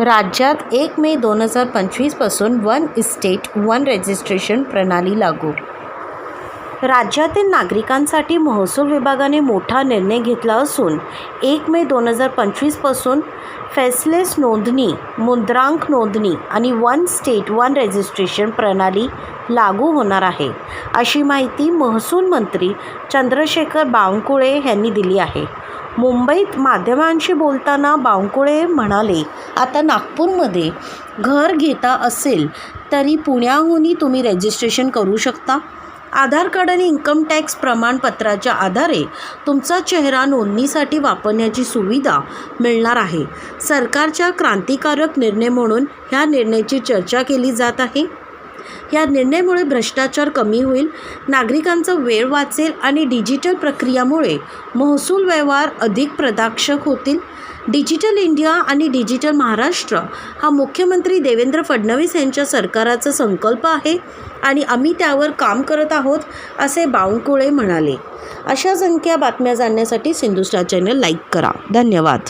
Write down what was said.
राज्यात एक मे दोन हजार पंचवीसपासून वन इस्टेट वन रजिस्ट्रेशन प्रणाली लागू. राज्यातील नागरिकांसाठी महसूल विभागाने मोठा निर्णय घेतला असून एक मे दोन हजार पंचवीसपासून फेसलेस नोंदणी मुद्रांक नोंदणी आणि वन स्टेट वन रजिस्ट्रेशन प्रणाली लागू होणार आहे अशी माहिती महसूल मंत्री चंद्रशेखर बावनकुळे यांनी दिली आहे. मुंबईत माध्यमांशी बोलताना बावनकुळे म्हणाले आता नागपूरमध्ये घर घेता असेल तरी पुण्याहूनही तुम्ही रजिस्ट्रेशन करू शकता. आधार कार्ड आणि इन्कम टॅक्स प्रमाणपत्राच्या आधारे तुमचा चेहरा नोंदणीसाठी वापरण्याची सुविधा मिळणार आहे. सरकारच्या क्रांतिकारक निर्णय म्हणून ह्या निर्णयाची चर्चा केली जात आहे. या निर्णयामुळे भ्रष्टाचार कमी होईल नागरिकांचा वेळ वाचेल आणि डिजिटल प्रक्रियामुळे महसूल व्यवहार अधिक प्रदाक्षक होतील. डिजिटल इंडिया आणि डिजिटल महाराष्ट्र हा मुख्यमंत्री देवेंद्र फडणवीस यांच्या सरकाराचा संकल्प आहे आणि आम्ही त्यावर काम करत आहोत असे बावनकुळे म्हणाले. अशा संख्या बातम्या जाणण्यासाठी सिंधुस्टार चॅनल लाईक करा. धन्यवाद.